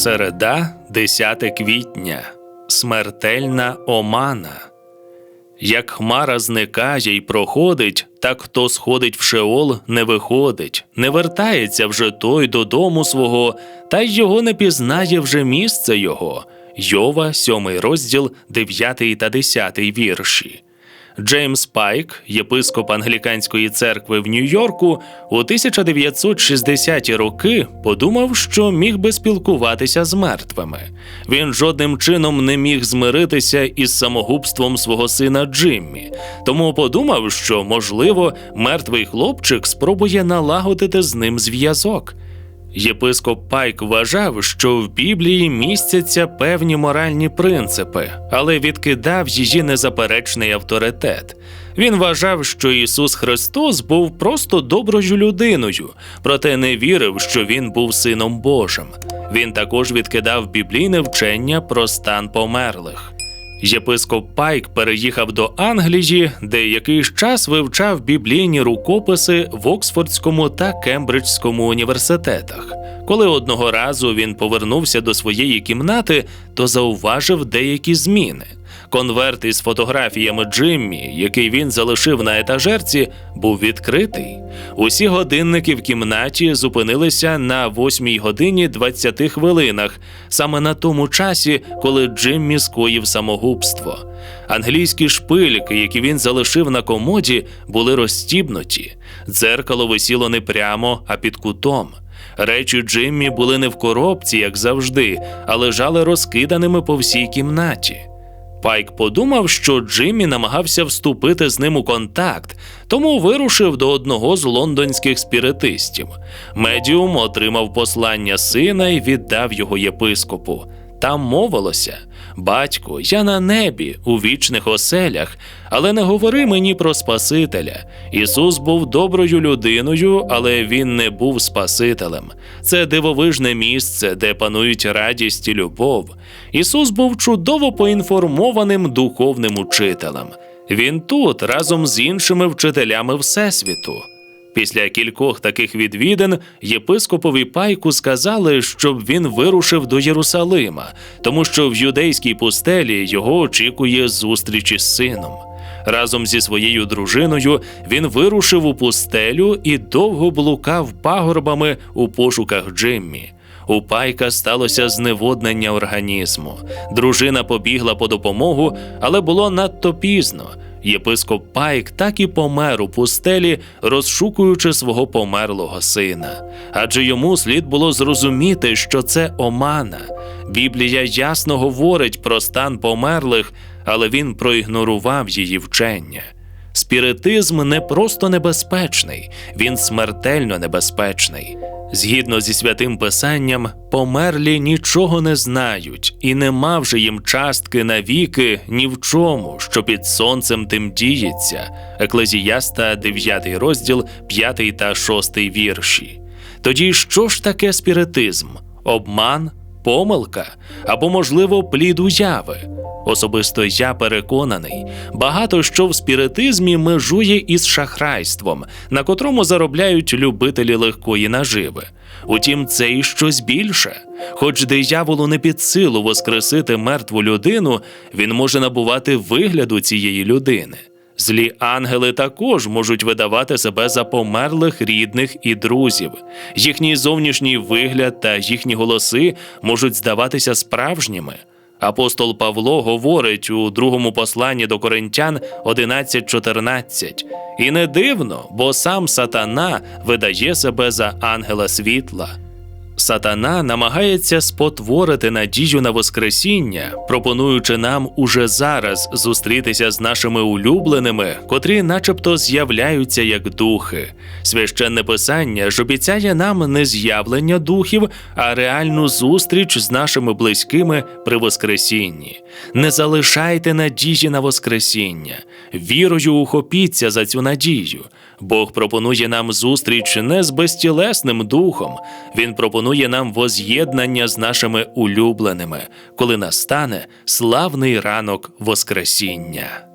Середа, 10 квітня. Смертельна омана. Як хмара зникає й проходить, так хто сходить в Шеол, не виходить, не вертається вже той додому свого, та й його не пізнає вже місце його. Йова, 7 розділ, 9 та 10 вірші. Джеймс Пайк, єпископ англіканської церкви в Нью-Йорку, у 1960-ті роки подумав, що міг би спілкуватися з мертвими. Він жодним чином не міг змиритися із самогубством свого сина Джиммі, тому подумав, що, можливо, мертвий хлопчик спробує налагодити з ним зв'язок. Єпископ Пайк вважав, що в Біблії містяться певні моральні принципи, але відкидав її незаперечний авторитет. Він вважав, що Ісус Христос був просто доброю людиною, проте не вірив, що Він був Сином Божим. Він також відкидав біблійне вчення про стан померлих. Єпископ Пайк переїхав до Англії, де якийсь час вивчав біблійні рукописи в Оксфордському та Кембриджському університетах. Коли одного разу він повернувся до своєї кімнати, то зауважив деякі зміни. Конверт із фотографіями Джиммі, який він залишив на етажерці, був відкритий. Усі годинники в кімнаті зупинилися на 8 годині 20 хвилинах, саме на тому часі, коли Джиммі скоїв самогубство. Англійські шпильки, які він залишив на комоді, були розстібнуті. Дзеркало висіло не прямо, а під кутом. Речі Джиммі були не в коробці, як завжди, а лежали розкиданими по всій кімнаті. Пайк подумав, що Джиммі намагався вступити з ним у контакт, тому вирушив до одного з лондонських спіритистів. Медіум отримав послання сина і віддав його єпископу. Там мовилося: Батько, я на небі, у вічних оселях, але не говори мені про Спасителя. Ісус був доброю людиною, але він не був Спасителем. Це дивовижне місце, де панують радість і любов. Ісус був чудово поінформованим духовним учителем. Він тут разом з іншими вчителями Всесвіту. Після кількох таких відвідин єпископові пайку сказали, щоб він вирушив до Єрусалима, тому що в юдейській пустелі його очікує зустріч із сином. Разом зі своєю дружиною він вирушив у пустелю і довго блукав пагорбами у пошуках Джиммі. У пайка сталося зневоднення організму. Дружина побігла по допомогу, але було надто пізно. Єпископ Пайк так і помер у пустелі, розшукуючи свого померлого сина. Адже йому слід було зрозуміти, що це омана. Біблія ясно говорить про стан померлих, але він проігнорував її вчення. Спіритизм не просто небезпечний, він смертельно небезпечний. Згідно зі святим писанням, померлі нічого не знають, і нема вже їм частки навіки ні в чому, що під сонцем тим діється. Еклезіяста, 9 розділ, 5 та 6 вірші. Тоді що ж таке спіритизм? Обман, помилка або, можливо, плід уяви? Особисто я переконаний, багато що в спіритизмі межує із шахрайством, на котрому заробляють любителі легкої наживи. Утім, це і щось більше. Хоч дияволу не під силу воскресити мертву людину, він може набувати вигляду цієї людини. Злі ангели також можуть видавати себе за померлих рідних і друзів. Їхній зовнішній вигляд та їхні голоси можуть здаватися справжніми. Апостол Павло говорить у другому посланні до Коринтян 11.14. І не дивно, бо сам сатана видає себе за ангела світла. Сатана намагається спотворити надію на Воскресіння, пропонуючи нам уже зараз зустрітися з нашими улюбленими, котрі, начебто, з'являються як духи. Священне писання ж обіцяє нам не з'явлення духів, а реальну зустріч з нашими близькими при Воскресінні. Не залишайте надії на Воскресіння, вірою ухопіться за цю надію. Бог пропонує нам зустріч не з безтілесним духом, Він пропонує нам воз'єднання з нашими улюбленими, коли настане славний ранок Воскресіння.